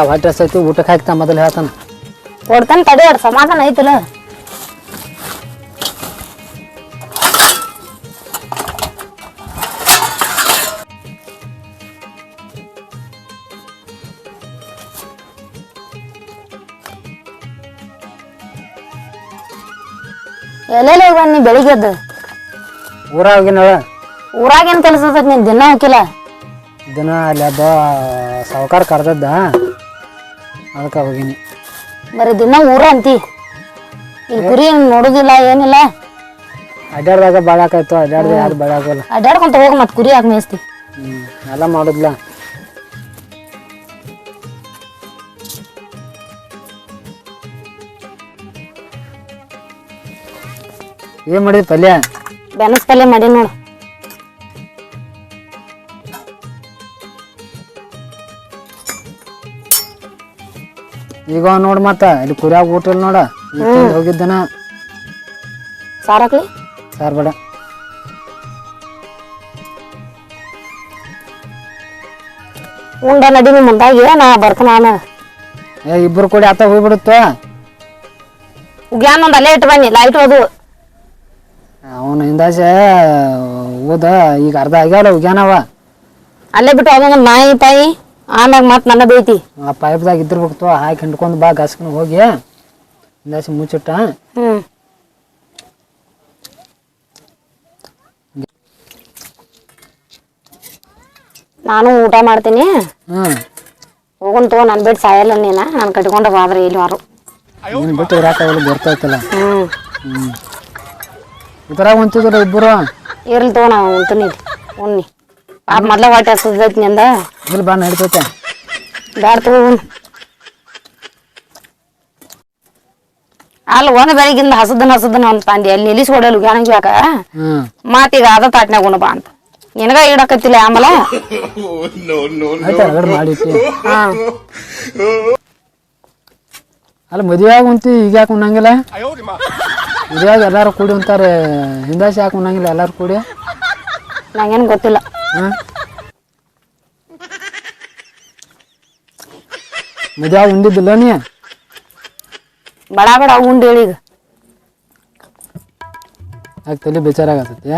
ಆತ ಹೊಟ್ಟೆ ಐತಿ ಊಟಕ್ಕೆ ಹಾಕ್ತಾ ಮೊದಲು ಹೇಳ್ತಾನ. ಕೊಡ್ತಾನೆ ತಡಿ ಅಡ್ ಸಮಾಧಾನ ಐತಲ್ಲ. ಎಲ್ಲೆಲ್ಲ ಬನ್ನಿ ಬೆಳಿಗ್ಗೆದ್ದು ಊರಾಗ ಹೋಗಿನವ ಊರಾಗ ಏನ್ ಕೆಲಸ ನೀನ್ ದಿನ ಹೋಗಿಲ್ಲ ದಿನ ಅಲ್ಲಿ ಹಬ್ಬ ಸಾವುಕಾರ ಕರ್ದದ್ದ. ಅದಕ್ಕೆ ಹೋಗಿನಿ. ಬರೀ ದಿನ ಊರ ಅಂತಿ. ಇಲ್ಲಿ ಕುರಿ ಏನ್ ನೋಡುದಿಲ್ಲ ಏನಿಲ್ಲ. ಅಡ್ಡಾಡ್ದಾಗ ಬಾಳಾಕಾಯ್ತು ಅಡ್ಡಾಡ್ದ ಯಾರು ಬಾಳಾಗಲ್ಲ ಅಡ್ಡಾಡ್ಕೊಂತ ಹೋಗಿ ಮತ್ತೆ ಕುರಿ ಹಾಕಿ ಮೇಯಿಸ್ತಿ. ಹ್ಞೂ ಎಲ್ಲ ಮಾಡುದಿಲ್ಲ ಏನು ಮಾಡಿದ್ ಪಲ್ಯ? ಬೆನಸ್ ಪಲ್ಯ ಮಾಡಿ ನೋಡು. ಈಗ ನೋಡ್ ಮತ್ತ ಇಲ್ಲಿ ಕುರಿಯಾಗ ಊಟ ಇಲ್ಲ ನೋಡ ತಿಂದ್ ಹೋಗಿದ್ದನ. ಸಾರ್ ಹಾಕ್ಲಿ? ಸಾರ್ ಬೇಡ. ಉಂಡ ನಡಿ ನಿಮ್ಮ ಮುಂದಾಗಿ ನಾ ಬರ್ತಾನ ನಾನು ಏ ಇಬ್ರು ಕೂಡಿ ಆತ ಹೋಗ್ಬಿಡುತ್ತ? ಉಗ್ಯಾನ ಒಂದ್ ಅಲ್ಲೇ ಇಟ್ಟು ಬನ್ನಿ ಲೈಟ್ ಓದು ಅವನ ಹಿಂದಾಸೆ ಓದ ಈಗ ಅರ್ಧ ಆಗ್ಯಾವ ಉಗ್ಯಾನವ ಅಲ್ಲೇ ಬಿಟ್ಟು ಅದೊಂದು ನಾಯಿ ಪಾಯಿ ಆಮ್ಯಾಗ ಮತ್ತೆ ನನ್ನ ಬೈತಿ ಆ ಪೈಪ್ದಾಗ ಇದ್ದಿರ್ಬೇಕು ಹಾಕಿ ಹಿಂಡ್ಕೊಂಡು ಬಾ ಗಸ್ಕನ ಹೋಗಿ. ಹಿಂದಾಸೆ ಮುಚ್ಚಿಟ್ಟ. ಹ್ಮ್. ನಾನು ಊಟ ಮಾಡ್ತೀನಿ. ಹ್ಮ್. ಹೋಗುನ್ ತಗೋ ನನ್ ಬಿಟ್ಟು ಸಾಯಲ್ಲ ನೀನ. ನಾನು ಕಟ್ಕೊಂಡು ಬಾದ್ರೆ ಇಲ್ಲಿ ವಾರು. ನೀನು ಬಿಟ್ಟು ಇರಾಕಾಗಲ್ಲ ಬರ್ತೈತಲ್ಲ ಹ್ಮ್. ಹ್ಮ್. ಥರ ಹೊಂತಿದ್ರ ಇಬ್ಬರು ಇರ್ಲಿ ತಗೋ ನಾವು ಉಂತೀನಿ ಉಣ್ಣಿ. ಪಾಪ ಮೊದ್ಲ ಹೊಟ್ಟೆ ಹಸಿದೈತಿ ನಿಂದ? ಇಲ್ಲಿ ಬಾ ನಡಿತೈತೆ ಬ್ಯಾಡ ತಗೋ ಅಲ್ಲ ಒಂದ್ ಬೆಳಿಗ್ಗಿಂದ ಹಸದನ್ ಹಸದನ್ ಅಂತ ಅಂದಿ. ಅಲ್ಲಿ ನಿಲ್ಲಿಸ್ಕೊಡಲ್ಲ ಗ್ಯಾನಂಗ್ ಯಾಕ? ಹ್ಮ್. ಮಾತೀಗ ಅದ ತಾಟ್ನಾಗ ಉಣಬಾ ಅಂತ. ನಿನಗ ಇಡಕತ್ತಿಲ್ಲ ಆಮೇಲೆ? ಮಾಡಿಟ್ಟಿ. ಹಾ. ಅಲ್ಲ ಮದುವೆ ಆಗ ಉಂತಿ ಈಗ ಯಾಕೆ ಉಣ್ಣಂಗಿಲ್ಲ? ಮದುವೆಯಾಗ ಎಲ್ಲಾರು ಕೂಡಿ ಉಂತಾರೆ ಹಿಂದಾಸಿ ಯಾಕೆ ಉಣ್ಣಂಗಿಲ್ಲ ಎಲ್ಲಾರು ಕೂಡಿ? ನಂಗೇನು ಗೊತ್ತಿಲ್ಲ. ಆಗ ಉಂಡಿದ್ದಿಲ್ಲ ನೀ? ಬಡ ಬಡ ಉಂಡು ಹೇಳಿ ಯಾಕೆ ತಲೆ ಬೇಜಾರಾಗತ್ತೈತಿ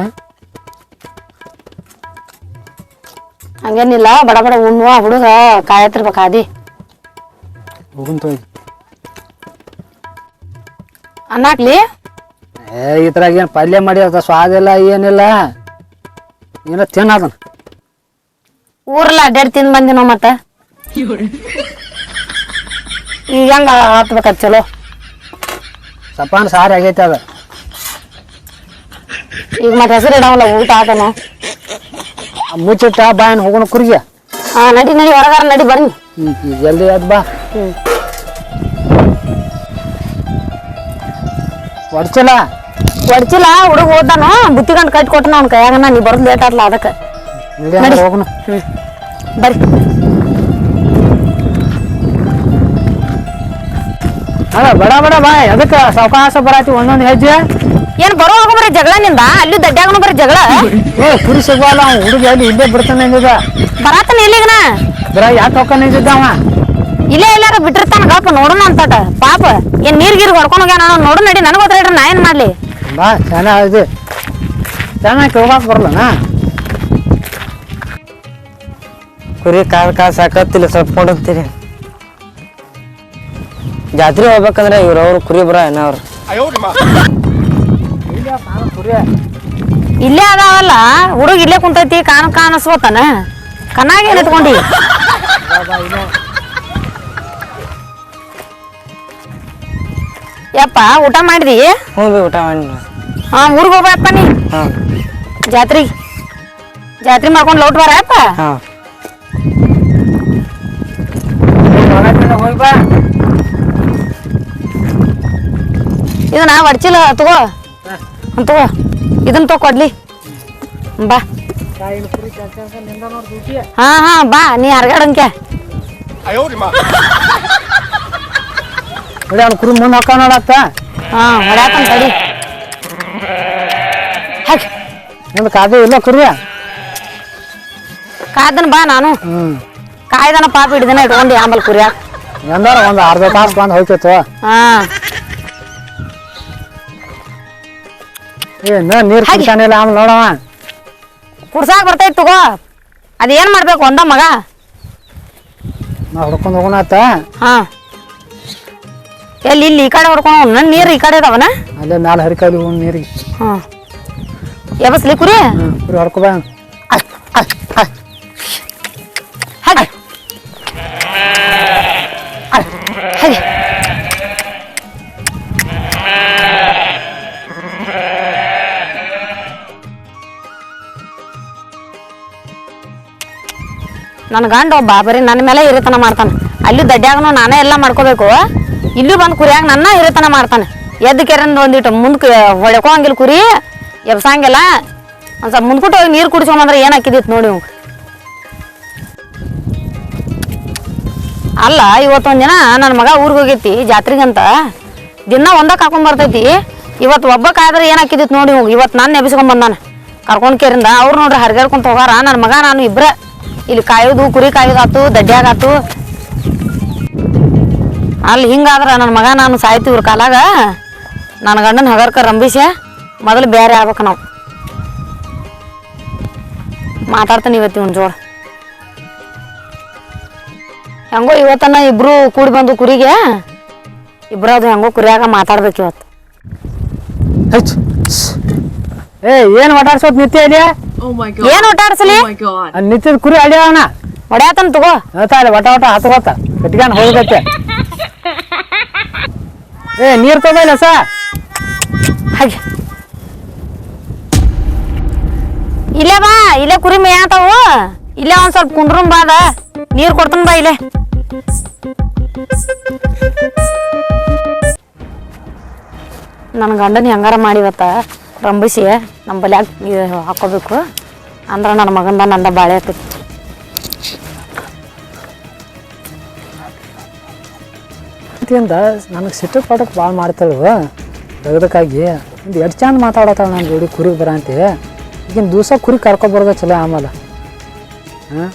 ಹಂಗೇನಿಲ್ಲ ಬಡ ಬಡ ಉಣ್ಣುವ ಹುಡುಗ ಕಾಯತಿರ್ಬೇಕು ಆದಿ. ಹೋಗುನ್ ಅನ್ನಾಕ್ಲಿ? ಏ ಈ ಥರ ಏನು ಪಲ್ಯ ಮಾಡಿ ಸ್ವಾದ ಇಲ್ಲ ಏನಿಲ್ಲ. ಏನೋ ತಿನ್ನದನ ಊರ್ಲ ಅಡ್ಡಾಡಿ ತಿಂದ್ ಬಂದಿನೋ ಮತ್ತ? ಈಗ ಹೆಂಗ ಹತ್ಬೇಕ ಚಲೋ? ಸಪಾನ್ ಸಾರಿ ಆಗೈತೆ ಅದ. ಈಗ ಮತ್ತೆ ಹೆಸರು ಇಡವಲ್ಲ ಊಟ ಆತನು? ಮುಚ್ಚಿಟ್ಟ ಬಾಯನ್ ಹೋಗೋಣ ಕುರಿಗೆ. ಹಾ ನಡಿ ನಡಿ ಹೊರಗಾರ ನಡಿ ಬನ್ನಿ ಜಲ್ದಿ ಅದ್ ಬಾ. ಹೊಡ್ಸಲ್ಲ ಒಡ್ಚಿಲ್ಲ ಹುಡುಗ ಓದಾನು ಬುತ್ತಿಗಂಡ್ ಕಟ್ಟಿ ಕೊಟ್ಟನ ಅವ್ನ ಕೈಯಾಗ ನೀ ಬರೋದು ಲೇಟ್ ಆತ್ಲ ಅದಕ್ಕೆ. ನಡಿ. ಹೋಗೋಣ ಬರ್ರಿ ಅಲ್ಲ ಬಡ ಬಡ ಬಾ ಅದಕ್ಕೆ ಸಾವಕಾಶ ಬರಾತಿ ಒಂದೊಂದು ಹೆಜ್ಜೆ? ಏನ್ ಬರೋವಾಗ ಬರೀ ಜಗಳ ನಿಂದ? ಅಲ್ಲಿ ದಡ್ಡ್ಯಾಗನು ಬರೀ ಜಗಳ? ಏ ಕುರಿ ಸಿಗವಲ್ಲ ಅವ್ನು ಹುಡುಗ ಎಲ್ಲಿ ಇಲ್ಲೇ ಬಿಡ್ತಾನೆ ಅಂದಿದ್ದ ಬರಾತನ ಇಲ್ಲಿಗನ? ಬರ ಯಾಕೆ ತೊಕೊಂಡ್ ನಿಂತಿದ್ದ ಅವ? ಇಲ್ಲೇ ಎಲ್ಲಾರು ಬಿಟ್ಟಿರ್ತಾನ ಗಪ್ಪ ನೋಡೋಣ ಅಂತಟ ಪಾಪ. ಏನ್ ನೀರ್ ಗೀರ್ ಹೊಡ್ಕೊಂಡು ಹೋಗ್ಯಾನ ನೋಡು ನಡಿ ನನಗೆ ಗೊತ್ತಿರ ನಾ ಏನ್ ಮಾಡ್ಲಿ? ಬಾ ಚೆನ್ನಾಗಿದೆ ಚೆನ್ನಾಗಿ ಹೋಗಾಕ್ ಬರಲ್ಲನ? ಕುರಿ ಕಾಲು ಕಾಲು ಸಾಕತ್ತಿಲ್ಲ ಸ್ವಲ್ಪ ಕೊಡುತ್ತೀರಿ ಜಾತ್ರೆ ಹೋಗ್ಬೇಕಂದ್ರೆ ಇವ್ರವ್ರು ಕುರಿ ಬರ ಏನವ್ರು ಇಲ್ಲೇ ಅದಾವಲ್ಲ ಹುಡುಗ ಇಲ್ಲೇ ಕುಂತೈತಿ ಕಾಣ ಕಾಣಿಸ್ಬೋತಾನ ಕಣ್ಣಾಗ ಎತ್ಕೊಂಡಿ? ಯಪ್ಪ ಊಟ ಮಾಡಿದಿ? ಹ್ಞೂ ಊಟ ಮಾಡಿ ಹಾ ಊರಿಗೆ ಹೋಗ್ಬೇಕಪ್ಪ ನೀ. ಹಾಂ. ಜಾತ್ರಿ. ಜಾತ್ರೆ ಮಾಡ್ಕೊಂಡು ಲೌಟ್ ಬರಪ್ಪ ಹಾಂ. ಹೋಗಿ ಬಾ ಇದನ್ನ ಒಡ್ಚಿಲ್ಲ ತಗೋ. ಅಂತ ತಗೋ ಇದನ್ನ ತಗೋ ಕೊಡ್ಲಿ. ಬಾ. ಹಾ ಹಾ ಬಾ ನೀ ಹರ್ಗಾಡಂಕೆ ಕುರಿ ಮುಂದೆ ಹಾಕೋಣ ಹಾ ಹೊಡ್ಯಾಕನ್ ತಡಿ ಹಾಕಿ ನಿಂದು ಕಾದು ಇಲ್ಲ ಕುರಿ? ಕಾದನ್ ಬಾ ನಾನು. ಹ್ಞೂ ಕಾಯ್ದನ ಪಾಪ ಹಿಡಿದನ ಇಟ್ಕೊಂಡು ಆಂಬಲ್ ಕುರಿಯಾ ಎಂದಾರ ಒಂದು ಅರ್ಧ ತಾಸು ಬಂದು ಹೋಯ್ತಿತ್ತು ಹಾ. ಏ ನೀರು ಕುಡ್ತಾನಿಲ್ಲ ಆಮೇಲೆ ನೋಡವ. ಕುಡ್ಸಾಕ್ ಬರ್ತೈತ್ ತಗೋ. ಅದೇನ್ ಮಾಡ್ಬೇಕು ಒಂದ ಮಗ? ನಾ ಹುಡ್ಕೊಂಡು ಹೋಗೋಣಾತ ಹಾ. ಎಲ್ಲಿ ಇಲ್ಲಿ ಈ ಕಡೆ ಹೊಡ್ಕೊಂಡು ನನ್ ನೀರು ಈ ಕಡೆ ಇದಾವನ? ಅಲ್ಲೇ ಮ್ಯಾಲೆ ಹರಿಕಾಲಿ ಹೋಗಿ ನೀರಿಗೆ. ಹಾ. ಎಬಸ್ಲಿ ಕುರಿ ಕುರಿ ಹೊಡ್ಕೊ ಬಾ. ಹಾಗೆ. ಹಾಗೆ. ನನ್ನ ಗಂಡ ಒಬ್ಬ ಬರೀ ನನ್ನ ಮೇಲೆ ಹಿರಿತನ ಮಾಡ್ತಾನೆ. ಅಲ್ಲಿ ದಡ್ಡ್ಯಾಗನು ನಾನೇ ಎಲ್ಲ ಮಾಡ್ಕೋಬೇಕು. ಇಲ್ಲೂ ಬಂದು ಕುರಿಯಾಗ ನನ್ನ ಹಿರಿತನ ಮಾಡ್ತಾನೆ. ಎದ್ದ ಕೆರೆ ಒಂದಿಟ್ಟು ಮುಂದಕ್ಕೆ ಹೊಡ್ಕೋಂಗಿಲ್ಲ ಕುರಿ. ಎಬ್ಸಂಗಿಲ್ಲ. ಒಂದು ಸ್ವಲ್ಪ ಮುಂದ್ಕೊಟ್ಟು ಹೋಗಿ ನೀರು ಕುಡಿಸೋಣಂದ್ರೆ ಏನು ಹಾಕಿದಿತ್ತು ನೋಡಿ ಇವ್ಗೆ ಅಲ್ಲ, ಇವತ್ತೊಂದು ದಿನ ನನ್ನ ಮಗ ಊರಿಗೆ ಹೋಗೈತಿ, ಜಾತ್ರೆಗಂತ. ದಿನ ಒಂದಕ್ಕೆ ಹಾಕೊಂಡ್ ಬರ್ತೈತಿ. ಇವತ್ತು ಒಬ್ಬ ಕಾಯ್ದ್ರೆ ಏನು ಹಾಕಿದಿತ್ತು ನೋಡಿ ಹೋಗಿ ಇವತ್ತು ನಾನು ಎಬ್ಸ್ಕೊಂಡ್ ಬಂದಾನ ಕರ್ಕೊಂಡ್ ಕೇರಿಂದ. ಅವ್ರು ನೋಡ್ರಿ ಹರ್ಗಾಡ್ಕೊಂತ ಹೋಗಾರ. ನನ್ನ ಮಗ, ನಾನು ಇಬ್ರ. ಇಲ್ಲಿ ಕಾಯೋದು, ಕುರಿ ಕಾಯೋದಾತು ದಡ್ಡ್ಯಾಗಾತು ಅಲ್ಲಿ ಹಿಂಗಾದ್ರೆ ನನ್ನ ಮಗ, ನಾನು ಸಾಯ್ತಿವ್ರ ಕಾಲಾಗ. ನನ್ನ ಗಂಡನ ಹಗರ್ಕ ರಂಬಿಸ ಮೊದಲು ಬೇರೆ ಆಗ್ಬೇಕು ನಾವು. ಮಾತಾಡ್ತಾನೆ ಇವತ್ತು ಒಂದು ಜೋಳ ಹೆಂಗೋ ಇವತ್ತನ್ನ ಇಬ್ರು ಕೂಡಿ ಬಂದು ಕುರಿಗೆ ಇಬ್ರು ಅದು ಹೆಂಗೋ ಕುರಿಯಾಗ ಮಾತಾಡ್ಬೇಕು ಇವತ್ತು. ಏ ಏನ್ ಮಾತಾಡ್ಸೋದು ನಿತ್ಯ ಇಲ್ಲಿ Oh. ಏನ್ ಒಟಾಡ್ಸಲಿ Oh ನಿತ್ಯದ ಕುರಿ ಅಡ್ಯಾವನ ಒಡ್ಯಾತನ್ ತಗೋ. ಹೇಳ್ತಾರೆ ಒಟ ಒಟ ಹತ್ಕೋತ ಕಟ್ಗ್ಯಾನ ಹೋಗತ್ತೆ ಏ ನೀರ್ ತಗೋಲ್ಲ ಸ? ಹಾಗೆ. ಇಲ್ಲೇ ಬಾ, ಇಲ್ಲೇ ಕುರಿ ಮೇಯಾತಾವು ಇಲ್ಲೇ ಒಂದ್ ಸ್ವಲ್ಪ ಕುಂಡ್ರಂ ಬಾದ ನೀರ್ ಕೊಡ್ತಾನ ಬಾ ಇಲ್ಲೇ. ನನ್ನ ಗಂಡನ ಹೆಂಗಾರ ಮಾಡಿವತ್ತ ರಂಬಿಸಿ ನಮ್ಮ ಬಲ್ಯಾಗ ಹಾಕೋಬೇಕು. ಅಂದ್ರೆ ನನ್ನ ಮಗಂದ ನಂದ ಬಾಳೆ ಆಗ್ತೈತಿ ಅಂತ ನನಗೆ ಸಿಟ್ಟು ಪಾಠಕ್ಕೆ ಭಾಳ ಮಾಡ್ತಾಳು ತೆಗ್ದಕ್ಕಾಗಿ ಒಂದು ಎಷ್ಟು ಚಂದ ಮಾತಾಡತ್ತಾಳ ನನ್ನ ಜೋಡಿ ಕುರಿಗೆ ಬರಂತೆ. ಈಗಿನ ದಿವಸ ಕುರಿ ಕರ್ಕೊಬರೋದ ಚಲೋ ಆಮೇಲೆ. ಹಾಂ?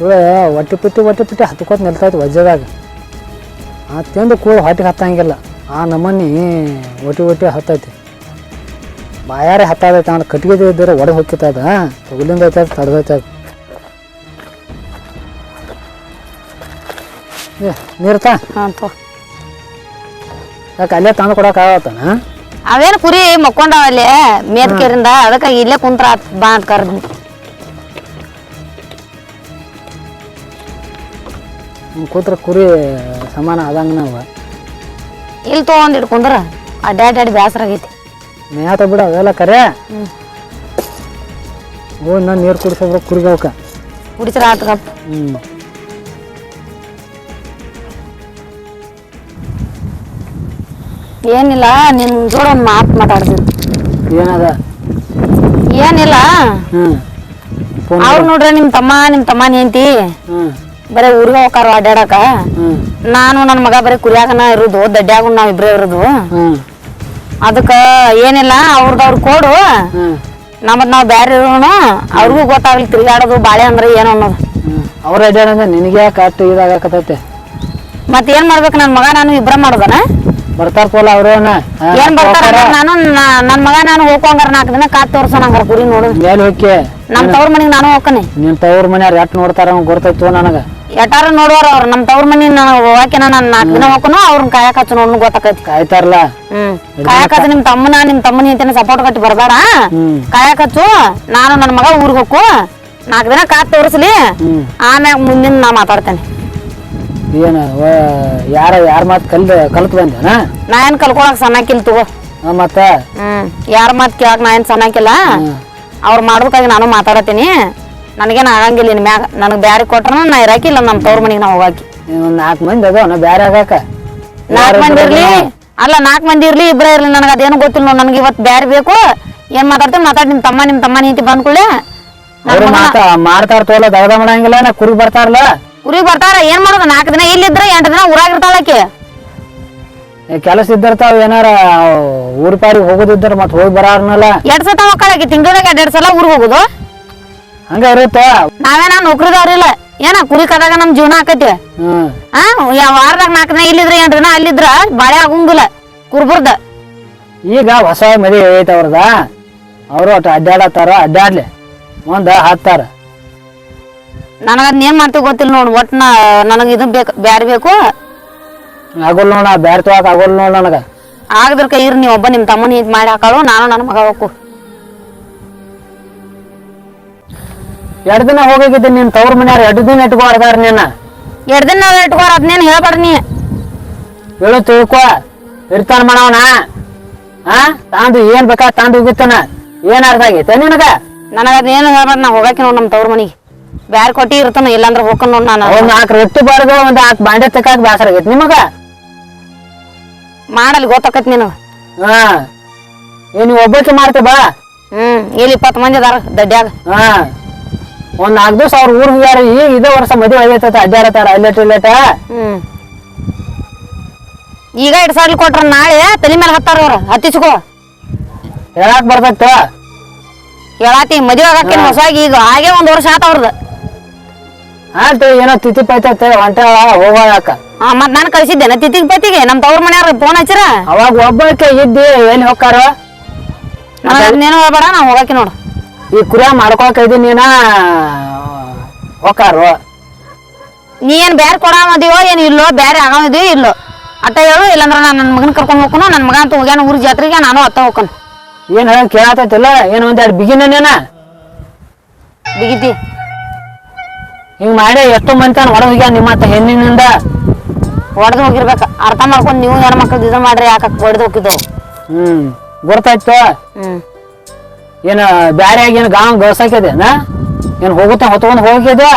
ಇವಳೆ ಹೊಟ್ಟೆ ಪಿಟ್ಟಿ ಹೊಟ್ಟೆ ಪಿಟ್ಟಿ ಹತ್ಕೋತ ನಿಲ್ತಾಯ್ತು ವಜ್ಜದಾಗ. ಆ ತಿಂದು ಕೂಡ ಹೊಟ್ಟೆಗೆ ಹತ್ತಂಗಿಲ್ಲ. ಆ ನಮನಿ ಒಟ್ಟಿ ಒಟ್ಟಿ ಹತ್ತೈತಿ. ಬಾಯಾರೆ ಹತ್ತೈತೆ ನಾನು ಕಟ್ಟಿಗೆ ಇದ್ದರೆ ಒಡೆ ಹೋಗ್ತದ ತೊಗಲಿಂದ ಐತೆ ತಡ್ದೈತೆ ಅದು. ಏ ನೀರ್ತಾ? ಹಾಂ ಯಾಕೆ ಅಲ್ಲೇ ತಂದು ಕೊಡೋಕ್ಕಾಗತ್ತನ ಅವೇನು ಕುರಿ ಮಕ್ಕೊಂಡವಲ್ಲೇ? ಮೇದ್ಕೇರಿಂದ ಅದಕ್ಕೆ ಇಲ್ಲೇ ಕುಂತ್ರ ಆತ್ ಬಾ ಅಂತ ಕರ್ದ್ನಿ ಕೂತ್ರ ಕುರಿ ಸಮಾನ ಆದಂಗ ನಾವು. ಇಲ್ಲಿ ತೊಗೊಂಡ್ ಇಟ್ಕೊಂಡ್ರ ಅಡ್ಡಾಡಿ ಬೇಸರ ಆಗೈತಿ. ಮೇಯಾತ ಬಿಡ ಅವೆಲ್ಲ ಕರೆ. ಹೋಗಿ ನಾನು ನೀರು ಕುಡಿಸೋಬ್ರ ಕುರಿಗೆ ಅವಕ್ಕ ಕುಡಿಸ್ರ ಆತ್ ಗಪ್. ಹ್ಞೂ ಏನಿಲ್ಲ ನಿನ್ ಜೋಡ ಒಂದು ಮಾತು ಮಾತಾಡ್ತೀನಿ. ಏನದ? ಏನಿಲ್ಲ. ಫೋನ್ ಅವ್ರು ನೋಡ್ರಿ ನಿಮ್ ತಮ್ಮ ನಿಮ್ ತಮ್ಮ ನಿಂತಿ ಹ್ಞೂ ಬರೀ ಊರಿಗೆ ಹೋಗಾರ ಅಡ್ಡಾಡಕ ನಾನು ನನ್ನ ಮಗ ಬರೀ ಕುರಿಯಾಗನ ಇರೋದು ದಡ್ಡ್ಯಾಗ ನಾವ್ ಇಬ್ರೇ ಇರೋದು. ಹ್ಮ್. ಅದಕ್ಕ ಏನಿಲ್ಲ ಅವ್ರದವ್ರು ಅವ್ರು ಕೊಡು. ಹ್ಞೂ ನಮ್ಮದ್ ನಾವ್ ಬ್ಯಾರೆ ಇರೋಣ ಅವ್ರಿಗೂ ಗೊತ್ತಾಗ್ಲಿ ತಿರ್ಗಾಡೋದು ಬಾಳೆ ಅಂದ್ರೆ ಏನು ಅನ್ನೋದು. ಅವ್ರ ಅಡ್ಡಾಡ ನಿನಗೆ ಯಾಕೆ ಅಟ್ಟು ಇದಾಗಕತ್ತೈತೆ? ಮತ್ ಏನ್ ಮಾಡ್ಬೇಕು ನನ್ ಮಗ ನಾನು ಇಬ್ರ ಮಾಡೋದನ? ಬರ್ತಾರ ಪೋಲ ಅವ್ರು ಏನ್ ಬರ್ತಾರ ನಾನು ನನ್ ಮಗ ನಾನು ಹೋಗ್ಕೊಂಗಾರ ನಾಲ್ಕು ದಿನ ಕಾತ್ ತೋರ್ಸೋಣ ಹಂಗಾರ ಕುರಿ ನೋಡು. ಮೇಲೆ ಹೋಗಿ ನಮ್ ತವ್ರ ಮನಿಗ್ ನಾನು ಹೋಗ್ಕನಿ ನಿನ್ ತವ್ರ ಮನ್ಯಾರ ಎಟ್ ನೋಡ್ತಾರ ಅವ್ನು ಗೊತ್ತಾಯ್ತು ನನಗೆ. ಎಟಾರ ನೋಡುವಾರ ಅವ್ರ ನಮ್ ತವ್ರ ಮನಿ ನಾನು ಹೋಗಾಕಿನ ನಾನು ನಾಲ್ಕು ದಿನ ಹೋಗ್ಕನು ಅವ್ರನ್ನ ಕಾಯಕ ಹಚ್ಚು ನೋಡ್ ಗೊತ್ತಾಕೈತಿ. ಕಾಯ್ತಾರಲ್ಲ ಹ್ಮ್. ಕಾಯಕ ಹಚ್ಚು ನಿಮ್ ತಮ್ಮನ ನಿಮ್ ತಮ್ಮನ ಹೆಂಡತಿನ ಸಪೋರ್ಟ್ ಕಟ್ಟಿ ಬರ್ಬೇಡ. ಕಾಯಕ ಹಚ್ಚು ನಾನು ನನ್ನ ಮಗ ಊರಿಗೆ ಹೋಗು ನಾಲ್ಕು ದಿನ ಕಾತ್ ತೋರಿಸ್ಲಿ. ಆಮ್ಯಾಗ ಮುಂದಿನ ನಾ ಮಾತಾಡ್ತೇನೆ. ಏನು ಯಾರ ಯಾರ ಮಾತು ಕಲ್ದು ಕಲ್ತು ಬಂದೇನ ನಾ ಏನ್ ಕಲ್ಕೊಳಕ್ ಸಣ್ಣಕಿಲ್ ತಗೋ. ಮತ್ತ? ಹ್ಮ್ ಯಾರ ಮಾತ್ ಕೇಳಕ್ ನಾ ಏನ್ ಸಣ್ಣಕಿಲ್ಲ. ಅವ್ರು ಮಾಡ್ಬೇಕಾಗಿ ನಾನು ಮಾತಾಡತೀನಿ. ನನಗೇನು ಆಗಂಗಿಲ್ಲ ಇನ್ ಮ್ಯಾಗ. ನನಗೆ ಬ್ಯಾರೆ ಕೊಟ್ರ ನಾ ಇರಾಕಿಲ್ಲ ನಮ್ಮ ತವ್ರ ಮನೆಗೆ ನಾ ಹೋಗಾಕಿ. ಒಂದು ನಾಲ್ಕು ಮಂದಿ ಅದಾವ ನಾ ಬೇರೆ ಆಗಾಕ ನಾಲ್ಕು ಮಂದಿ ಇರ್ಲಿ. ಅಲ್ಲ ನಾಲ್ಕು ಮಂದಿ ಇರ್ಲಿ ಇಬ್ರೇ ಇರ್ಲಿ ನನಗೆ ಅದೇನು ಗೊತ್ತಿಲ್ಲ ನೋಡ್. ನನಗೆ ಇವತ್ತು ಬ್ಯಾರೆ ಬೇಕು. ಏನ್ ಮಾತಾಡ್ತೀನಿ ಮಾತಾಡಿ ನಿಮ್ಮ ತಮ್ಮ ನಿಮ್ಮ ತಮ್ಮ ನೀತಿ ಬಂದ್ಕೊಳ್ಳೆ ಅವ್ರು ಮಾತಾ ಮಾಡ್ತಾರ ತೋಲ ದಗದ ಮಾಡಂಗಿಲ್ಲ ನಾ ಕುರಿ ಬರ್ತಾರಲ್ಲ ಊರಿಗೆ ಬರ್ತಾರ ಏನ್ ಮಾಡೋದು? ನಾಲ್ಕು ದಿನ ಇಲ್ಲಿದ್ರೆ ಎಂಟು ದಿನ ಊರಾಗ ಕೆಲಸ ಇದ್ದಿರ್ತಾವ ಏನಾರ ಊರ್ ಪಾರಿಗೆ ಹೋಗೋದಿದ್ದಾರ ಮತ್ತೆ ಹೋಗಿ ಬರಾರ್ನಲ್ಲ. ಎರಡ್ ಸತ ಹೋಗ್ಕಳಕ್ಕೆ ತಿಂಗಳಾಗ ಎರಡ್ ಸಲ ಊರಿಗೆ ಹೋಗುದು. ಹಂಗ ಇರುತ್ತೆ? ನಾವೇನ ನೌಕರಿದವ್ರಿಲ್ಲ ಏನ ಕುರಿ ಕದಾಗ ನಮ್ ಜೀವನ ಆಕೈತಿ. ಹ್ಮ್ ಆ ವಾರದಾಗ ನಾಲ್ಕು ದಿನ ಇಲ್ಲಿದ್ರ ಎಂಟು ದಿನ ಅಲ್ಲಿದ್ರ ಬಾಳೆ ಆಗುಂಗಿಲ್ಲ ಕುರ್ಬುರ್ದ. ಈಗ ಹೊಸ ಮದುವೆ ಐತೆ ಅವ್ರದ. ಅವರು ಒಟ್ಟು ಅಡ್ಡಾಡತ್ತಾರ ಅಡ್ಡಾಡ್ಲಿ ಮುಂದೆ ಹತ್ತಾರ. ನನಗ ಏನ್ ಮಾಡ್ತೀವಿ ಗೊತ್ತಿಲ್ಲ ನೋಡ್ ಒಟ್ ನಾ ನನಗ ಇದು ಬೇಕು ಬ್ಯಾರ ಬೇಕು. ಆಗೋಲ್ ನೋಡ ಬ್ಯಾರ ತೋ ಆಗೋಲ್ ನೋಡ ನನಗ. ಆಗದ್ರ ಕೈ ಇರ್ ನೀವ್ ಒಬ್ಬ ನಿಮ್ ತಮ್ಮನ ಇದ್ ಮಾಡಿ ಹಾಕಾಳು ನಾನು ನನ್ನ ಮಗ ಹೋಗು ಎರಡ್ ದಿನ ಹೋಗಿದ್ದೆ ನಿನ್ ತವ್ರ ಮನ್ಯಾರ ಎರಡು ದಿನ ಇಟ್ಕೋ ಅರ್ದಾರ ನಿನ್ನ? ಎರಡ್ ದಿನ ನಾವ್ ಇಟ್ಕೋರ ಅದ್ನೇನ್ ಹೇಳ್ಬೇಡ ನೀ. ಹೇಳು ತಿಳ್ಕೊ. ಇರ್ತಾನ ಮಾಡವನ ಹಾ ತಾಂದು ಏನ್ ಬೇಕಾ ತಾಂದು ಹೋಗುತ್ತಾನ ಏನ್ ಅರ್ಥ ಆಗೈತೆ ನಿನಗ? ನನಗ ಅದೇನು ಹೇಳ್ಬೇಡ ನಾ ಹೋಗಾಕಿ ನೋಡ್ ನಮ್ ತವ್ರ ಮನಿಗೆ. ಬ್ಯಾರೆ ಕೊಟ್ಟಿ ಇರ್ತಾನ ಇಲ್ಲಾಂದ್ರ ಹೋಗ್ಕೊಂಡ್ ನೋಡ್ ನಾನು. ಒಂದ್ ನಾಲ್ಕು ರೊಟ್ಟಿ ಬಾರ್ದು ಒಂದ್ ನಾಲ್ಕು ಬಾಂಡೆ ತಕ್ಕಾಕ ಬ್ಯಾಸರ ಆಗೈತಿ. ನಿಮಗ? ಮಾಡಲ್ ಗೊತ್ತಾಕತ್ ನೀನು. ಹಾ. ಏನ್ ಒಬ್ಬಕ್ಕೆ ಮಾಡ್ತಿ ಬಾ. ಹ್ಮ್ ಇಲ್ಲಿ ಇಪ್ಪತ್ತು ಮಂದಿ ಅದಾರ ದಡ್ಡ್ಯಾಗ ಹಾ. ಒಂದ್ ನಾಲ್ಕು ದಿವಸ ಅವ್ರ ಊರ್ ಹೋಗ್ಯಾರ ಈಗ ಇದೇ ವರ್ಷ ಮದುವೆ ಆಗೈತ ಅಡ್ಡಾಡತಾರ ಅಲ್ಲೇಟ್ ಇಲ್ಲೇಟ ಹ್ಮ್. ಈಗ ಎರಡ್ ಸಾವಿರ ಕೊಟ್ರ ನಾಳೆ ತಲೆ ಮೇಲೆ ಹತ್ತಾರ ಅವ್ರ. ಹತ್ತಿಸ್ಕೋ. ಹೇಳಾಕ್ ಬರ್ತೈತ. ಹೇಳಾತಿ ಮದುವೆ ಆಗಕ್ಕೆ ಹೊಸಾಗಿ ಈಗ ಹಾಗೆ ಒಂದ್ ವರ್ಷ ಆತ ಅವ್ರದ್ದು ಆಯ್ತು ಏನೋ ತಿಥಿ ಪೈತೈತೆ ಹೊಂಟಾಳ ಹೋಗಾಕ ಹಾ ಮತ್ ನಾನು ಕಳ್ಸಿದ್ದೇನೆ ತಿಥಿ ಪತಿಗೆ ನಮ್ ತವ್ರ ಮನೆಯವ್ರ ಫೋನ್ ಹಚ್ಚಿರ? ಅವಾಗ ಒಬ್ಬಕ್ಕೆ ಇದ್ದಿ ಎಲ್ಲಿ ಹೋಗ್ತಾರ ನೀನು ಹೇಳ್ಬೇಡ ನಾ ಹೋಗಕ್ಕೆ ನೋಡು. ಈ ಕುರಿಯ ಮಾಡ್ಕೊಳಕ್ ಇದ್ದಿ ನೀನ? ಹೋಗಾರು ನೀ ಏನ್ ಬ್ಯಾರೆ ಕೊಡಾಮದಿವೋ ಏನ್ ಇಲ್ಲೋ ಬ್ಯಾರೆ ಆಗಾಮದಿವೋ ಇಲ್ಲೋ. ಅಟ್ಟ ಹೇಳು ಇಲ್ಲಾಂದ್ರ ನಾನು ನನ್ನ ಮಗನ ಕರ್ಕೊಂಡು ಹೋಗ್ಕೊನು ನನ್ನ ಮಗ ಅಂತ ಹೋಗ್ಯಾನ ಊರ್ ಜಾತ್ರೆಗೆ ನಾನು ಅತ್ತ ಹೋಗ್ಕೊನು. ಏನ್ ಹೇಳ ಕೇಳತೈತಿಲ್ಲ ಏನ್ ಒಂದ್ ಬಿಗಿನ ನೀನ? ಬಿಗಿತಿ. ಹಿಂಗ್ ಮಾಡಿ ಎಷ್ಟೋ ಮಂದಿ ಹೊರ ಹೋಗ್ಯಾನ ನಿಮ್ಮ ಹತ್ತ ಹೆಣ್ಣಿನಿಂದ. ಹೊಡೆದು ಹೋಗಿರ್ಬೇಕ. ಅರ್ಥ ಮಾಡ್ಕೊಂಡು ನೀವು ಯಾರ ಮಕ್ಳು ಇದು ಮಾಡ್ರಿ ಯಾಕೆ ಹೊಡೆದು ಹೋಗಿದ್ದವು ಹ್ಮ್ ಗೊತ್ತಾಯ್ತು. ಹ್ಮ್. ಏನ ಬ್ಯಾರೆ ಆಗಿ ಏನು ಗಾಂವ್ ಗಳಸಾಕಿದೇನ ಏನ್ ಹೋಗುತ್ತೆ ಹೊತ್ಕೊಂಡ್ ಹೋಗಿದ್ಯಾ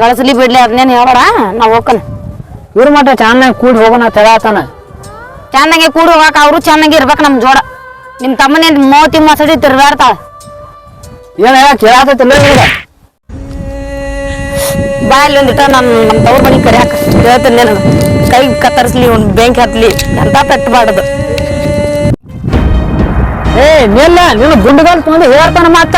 ಗಳಿಸ್ಲಿ ಬಿಡ್ಲಿ ಅದನ್ನೇನು ಹೇಳೋಣ ನಾ ಹೋಗ್ಕನ್. ಇವ್ರ ಮಟ್ಟ ಚೆನ್ನಾಗಿ ಕೂಡಿ ಹೋಗೋಣ ತೆಗಾತಾನ ಚೆನ್ನಾಗಿ ಕೂಡಿ ಹೋಗಾಕ ಅವರು ಚೆನ್ನಾಗಿ ಇರ್ಬೇಕು ನಮ್ ಜೋಡ. ನಿಮ್ ತಮ್ಮನೇನ್ ಮೋತಿ ಮಸಡಿ ತಿರ್ಗಾಡ್ತಾಳ. ಏನ ಹೇಳ ಈಗ ಬಾ ಒಂದಿಟ್ಟ ನಾನು ತವ್ರ ಮನೆ ಕರಿಯಾಕ ಹೇಳ್ತೀನಿ ನಾನು. ಕೈ ಕತ್ತರಿಸ್ಲಿ, ಒಂದು ಬೆಂಕಿ ಹತ್ಲಿ, ಎಂತ ಪೆಟ್ಟಬಾರ್ದು ಏ ನಿಲ್ಲ ನೀನು ಗುಂಡುಗಲ್ ತೊಂದು ಹೇಳ್ತಾನ ಮಾತ